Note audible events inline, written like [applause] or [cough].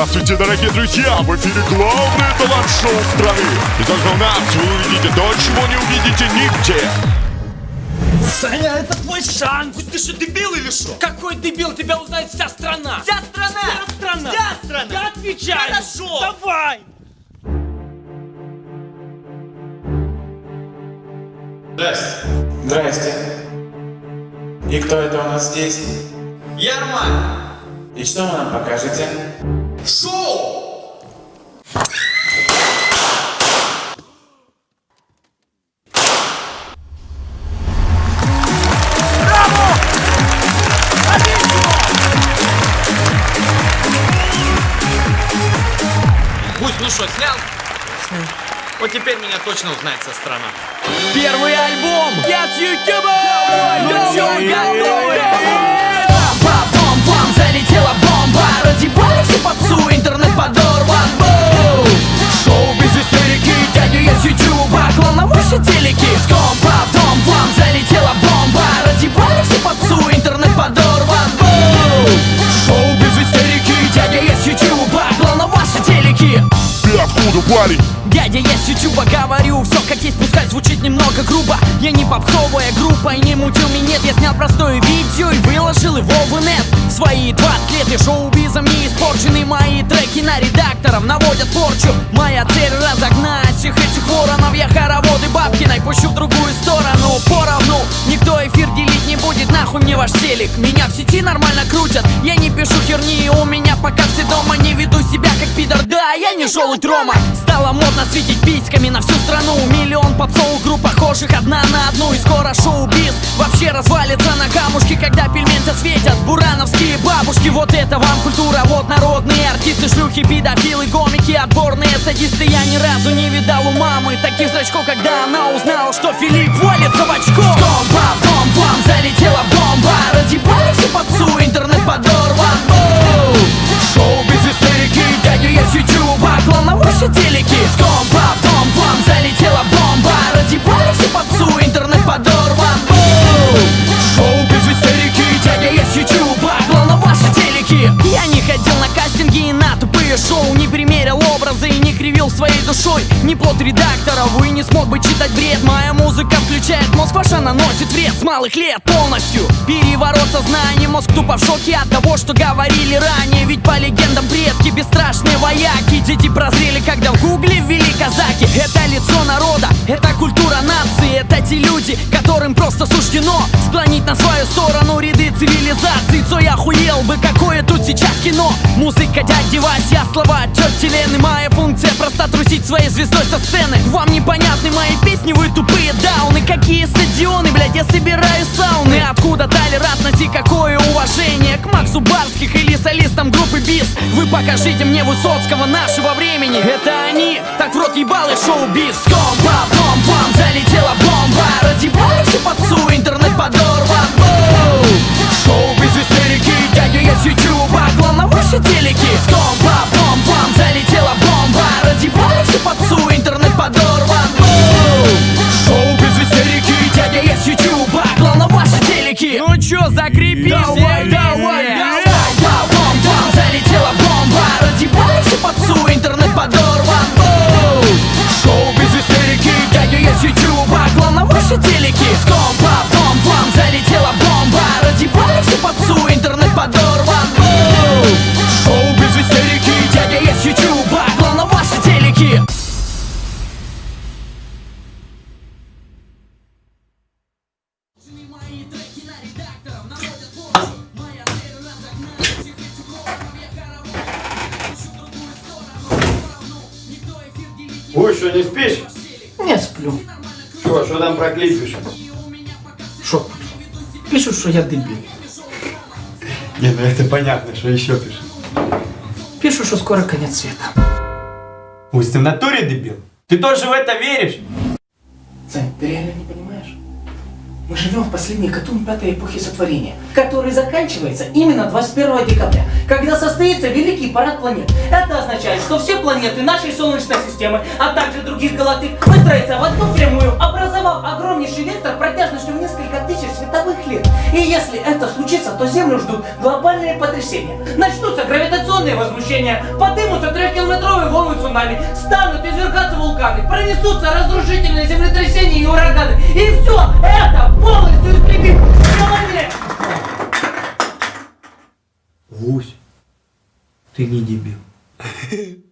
Здравствуйте, дорогие друзья! В эфире главное талант-шоу страны. И только у нас вы увидите то, чего не увидите нигде. Саня, это твой шанс! Ты что, дебил или что? Какой дебил, тебя узнает вся страна! Вся страна! Вся страна! Вся страна! Я отвечаю! Хорошо! Давай! Здрасте. Здрасте. И кто это у нас здесь? Ярмак! И что вы нам покажете? Шоу! Гусь, ну что, снял? Вот теперь меня точно узнает вся страна. Первый альбом! Я с Ютуба! Ну чё, готовы? Бам-бам-бам, залетела бомба Разъебали всю попсу, интернет подорван Боу! Шоу без истерики, дядя я с Клан на ваши телеки Ском, бам бам залетела бомба Разъебали всю попсу, интернет подорван Боу! Шоу без истерики, дядя я с Клан на ваши телеки Ты откуда, парень? Я с ютуба говорю Все как есть, пускай звучит немного грубо. Я не попсовая группа и не мутил минет. Я снял простое видео и выложил его в инет В свои 20 лет и шоу-бизом не испорчены Мои треки на редакторов наводят порчу. Моя цель разогнать всех этих воронов. Я хороводы бабкиной пущу в другую сторону. Поровну, никто эфир делить не будет Нахуй мне ваш телек, меня в сети нормально крутят Я не пишу херни, у меня пока все себя как пидор, да, я не желудь Рома. Стало модно светить письками на всю страну. Миллион попсовых групп похожих одна на одну. И скоро шоу-биз вообще развалится на камушки Когда пельменцы светят бурановские бабушки Вот это вам культура, вот народные артисты Шлюхи, педофилы, гомики, отборные садисты. Я ни разу не видал у мамы таких зрачков Когда она узнала, что Филипп валится в очко. Ском, бам, бом, бам, залетела бомба. Разъебали всю попсу, интернет подорван душой. Не плод редакторов и не смог бы читать бред. Моя музыка включает мозг, ваша наносит вред. С малых лет полностью переворот сознания. Мозг тупо в шоке от того, что говорили ранее. Ведь по бесстрашные вояки. Дети прозрели, когда в гугле ввели казаки. Это лицо народа, это культура нации. Это те люди, которым просто суждено Склонить на свою сторону ряды цивилизации Цой охуел бы, какое тут сейчас кино. Музыка дяди Вась, я слова тети Лены. Моя функция просто трусить своей звездой со сцены. Вам непонятны мои песни, вы тупые дауны. Какие стадионы, блядь, я собираю сауны. Откуда толерантность и какое уважение К Максу Барских или солистам группы БИС Вы покажите мне Высоцкого нашего времени. Это они, так в рот ебалы шоу-биз Ском, бам, бом, бам, залетела бомба. Разъебали всю попсу, интернет подорван. Боу! Клан на ваши телеки Ском, бам, бам, бам, залетела бомба Разъебали всю попсу, интернет подорван! Шоу без истерики, дядя я с ютуба на ваши телеки Ой, что, не спишь? Не сплю. Что, что там про клип пишешь? Що? Пишу, що я дебіл. Не, ну это понятно, что еще пишешь. Пишу, що скоро конец света. Пусть ты в натуре дебил. Ты тоже в это веришь? Сань, ты реально не понимаешь? Мы живем в последний катун пятой эпохи сотворения, который заканчивается именно 21 декабря, когда состоится Великий парад планет. Это означает, что все планеты нашей Солнечной системы, а также других галактик, выстроятся в одну прямую, образовав огромнейший вектор протяжностью в несколько тысяч световых лет. И если это случится, то Землю ждут глобальные потрясения. Начнутся гравитационные возмущения, подымутся трехкилометровые волны цунами, станут извергаться вулканы, пронесутся разрушительные землетрясения и ураганы. И все это полностью истребит человек! Гусь, ты не дебил. [laughs]